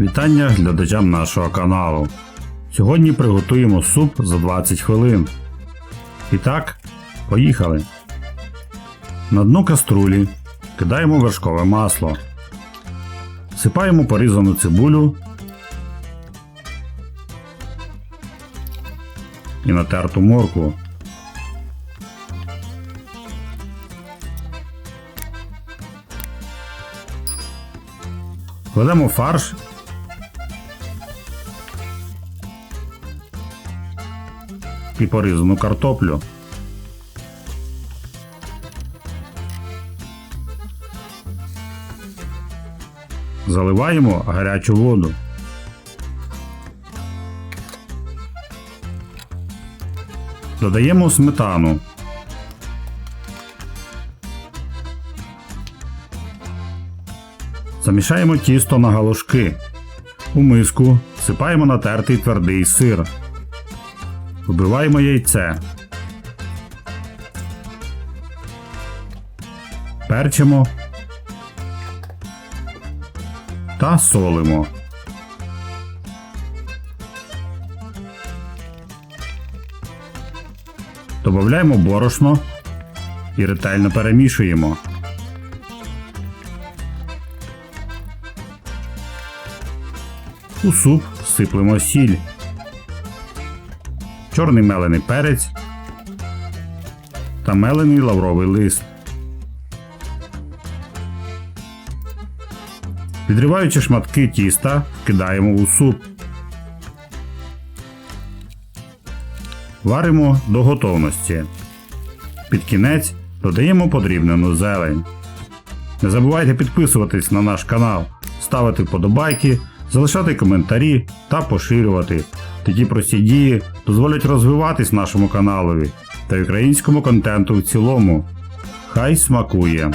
Вітання глядачам нашого каналу. Сьогодні приготуємо суп за 20 хвилин. І так, поїхали. На дно каструлі кидаємо вершкове масло. Сипаємо порізану цибулю і натерту моркву. Кладемо фарш. І порізану картоплю. Заливаємо гарячу воду. Додаємо сметану. Замішаємо тісто на галушки. У миску сипаємо натертий твердий сир. Вбиваємо яйце. Перчимо та солимо. Додаємо борошно і ретельно перемішуємо. У суп всиплемо сіль, чорний мелений перець та мелений лавровий лист. Відриваючи шматки тіста, кидаємо у суп. Варимо до готовності. Під кінець додаємо подрібнену зелень. Не забувайте підписуватись на наш канал, ставити вподобайки, залишати коментарі та поширювати. Такі прості дії дозволять розвиватись нашому каналові та українському контенту в цілому. Хай смакує!